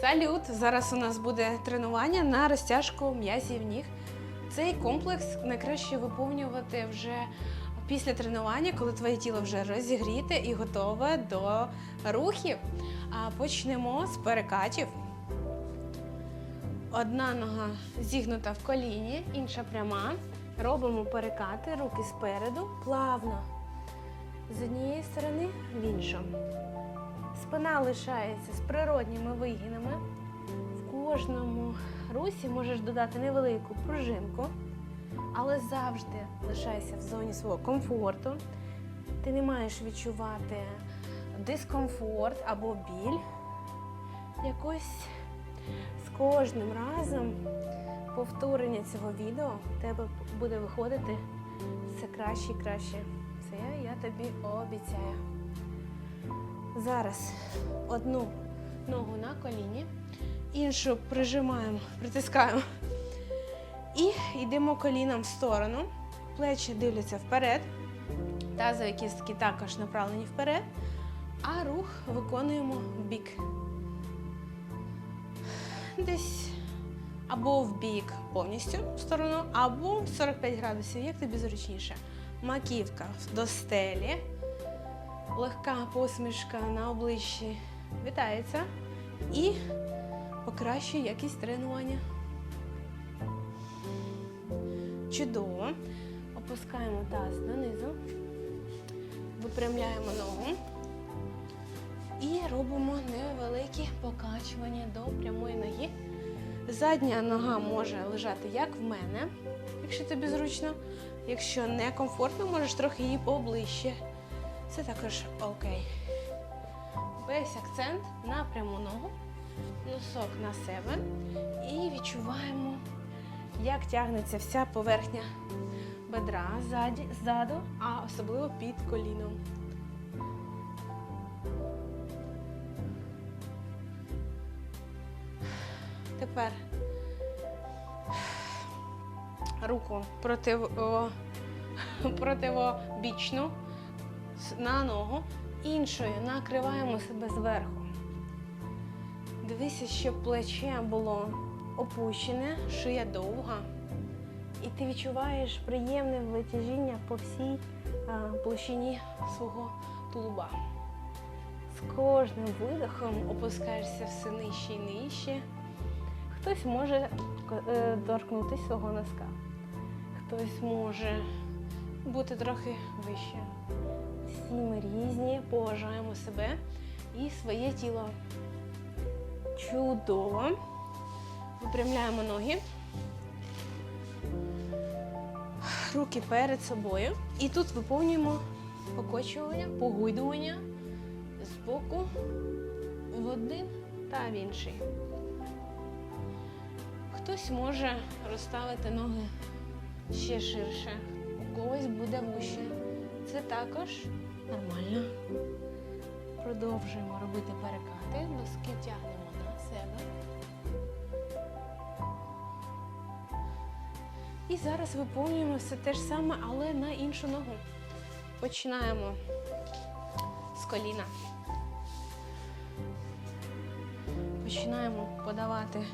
Салют! Зараз у нас буде тренування на розтяжку м'язів ніг. Цей комплекс найкраще виповнювати вже після тренування, коли твоє тіло вже розігріте і готове до рухів. Почнемо з перекатів. Одна нога зігнута в коліні, інша пряма. Робимо перекати, руки спереду, плавно. З однієї сторони в іншу. Спина лишається з природніми вигинами. В кожному русі можеш додати невелику пружинку, але завжди лишайся в зоні свого комфорту. Ти не маєш відчувати дискомфорт або біль. Якось з кожним разом повторення цього відео тебе буде виходити все краще і краще. Це я тобі обіцяю. Зараз одну ногу на коліні, іншу прижимаємо, притискаємо. І йдемо коліном в сторону. Плечі дивляться вперед. Тазові кістки також направлені вперед. А рух виконуємо в бік. Десь або в бік повністю в сторону, або 45 градусів, як тобі зручніше. Маківка до стелі. Легка посмішка на обличчі вітається і покращує якість тренування. Чудово. Опускаємо таз донизу, випрямляємо ногу і робимо невеликі покачування до прямої ноги. Задня нога може лежати як в мене, якщо тобі зручно. Якщо не комфортно, можеш трохи її поближче. Це також окей. Весь акцент на пряму ногу, носок на себе. І відчуваємо, як тягнеться вся поверхня бедра ззаді, ззаду, а особливо під коліном. Тепер руку противо, противобічну на ногу, іншою накриваємо себе зверху. Дивися, щоб плече було опущене, шия довга. І ти відчуваєш приємне витяжіння по всій площині свого тулуба. З кожним видихом опускаєшся все нижче і нижче. Хтось може е, торкнутися свого носка, хтось може бути трохи вище. Всі ми різні, поважаємо себе і своє тіло. Чудово. Випрямляємо ноги. Руки перед собою. І тут виповнюємо покочування, погойдування з боку в один та в інший. Хтось може розставити ноги ще ширше, у когось буде вуще. Це також нормально. Продовжуємо робити перекати, носки тягнемо на себе. І зараз виповнюємо все те ж саме, але на іншу ногу. Починаємо з коліна. Починаємо подавати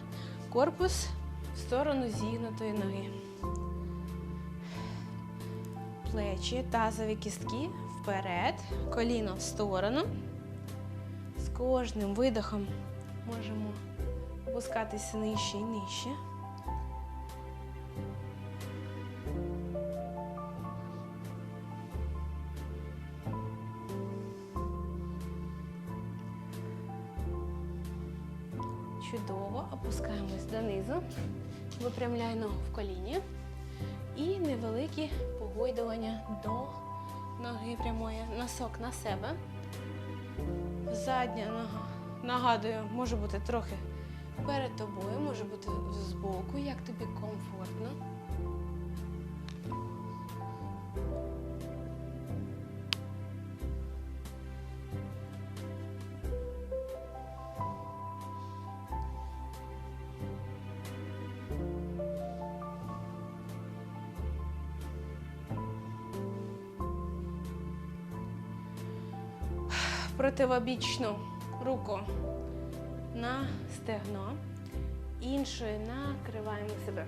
корпус в сторону зігнутої ноги. Плечі, тазові кістки вперед, коліно в сторону. З кожним видихом можемо опускатися нижче і нижче. Чудово, опускаємось донизу, випрямляй ногу в коліні і невеликі погойдування до ноги прямої, носок на себе. Задня нога, нагадую, може бути трохи перед тобою, може бути збоку, як тобі комфортно. Противобічну руку на стегно, іншою накриваємо себе.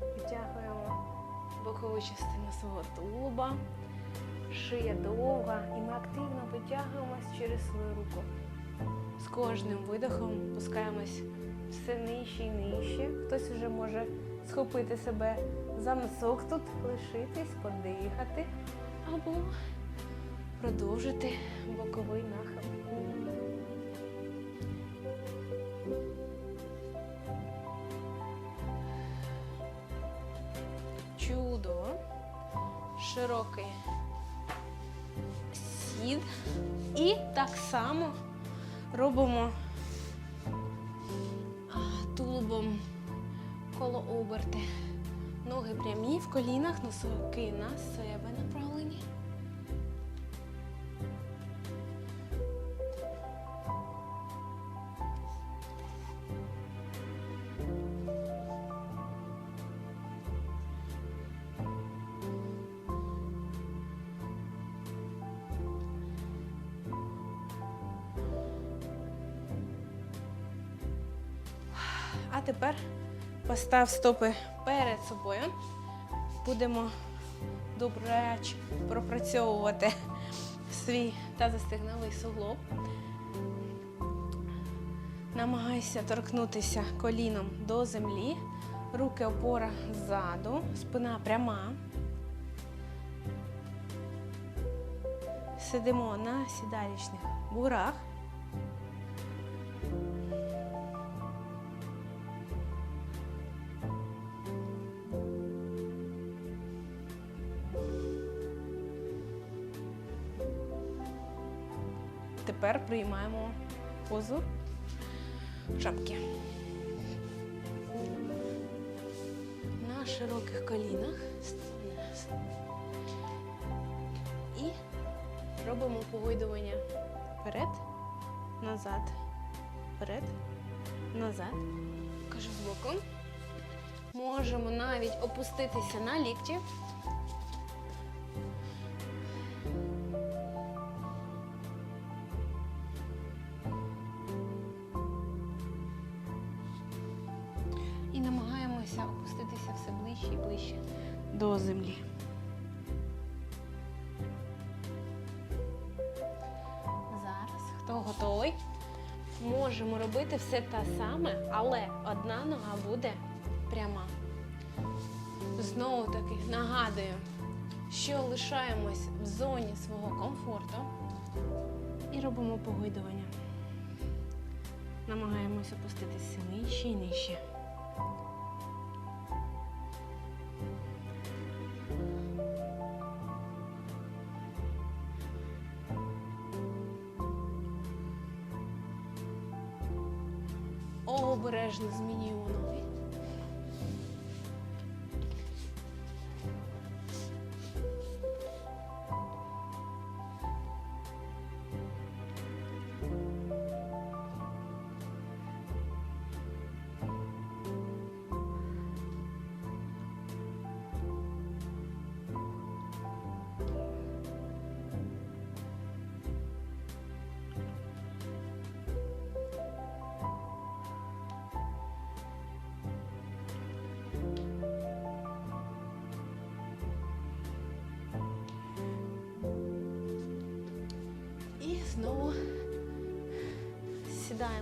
Витягуємо бокову частину свого тулуба, шия довга, і ми активно витягуємось через свою руку. З кожним видохом пускаємось все нижче і нижче. Хтось вже може схопити себе за носок тут, лишитись, подихати або продовжити боковий нахил. Чудо. Широкий сід. І так само робимо тулубом коло оберти. Ноги прямі в колінах, носовики на себе направлені. А тепер постав стопи перед собою. Будемо добрач пропрацьовувати свій тазостегновий суглоб. Намагайся торкнутися коліном до землі, руки опора ззаду, спина пряма. Сидимо на сідалічних буграх. Тепер приймаємо позу шапки. На широких колінах. І робимо погойдування вперед, назад, вперед, назад. Кажу збоку. Можемо навіть опуститися на лікті. Намагаємося опуститися все ближче і ближче до землі. Зараз, хто готовий, можемо робити все те саме, але одна нога буде пряма. Знову таки нагадую, що лишаємось в зоні свого комфорту і робимо погойдування. Намагаємось опуститися нижче і нижче. Обережно з ноги.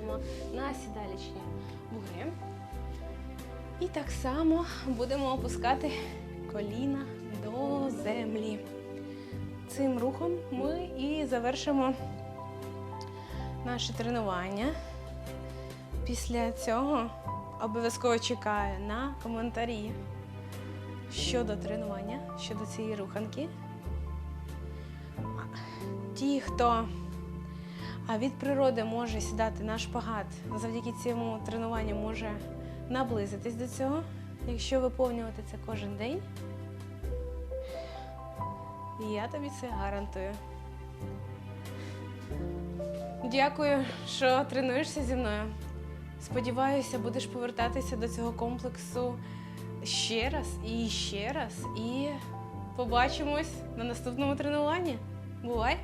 Сідаємо на сідалічні бугри. І так само будемо опускати коліна до землі. Цим рухом ми і завершимо наше тренування. Після цього обов'язково чекаю на коментарі щодо тренування, щодо цієї руханки. Ті, хто а від природи може сідати на шпагат, завдяки цьому тренуванню може наблизитись до цього, якщо виповнювати це кожен день. Я тобі це гарантую. Дякую, що тренуєшся зі мною. Сподіваюся, будеш повертатися до цього комплексу ще раз і ще раз. І побачимось на наступному тренуванні. Бувай!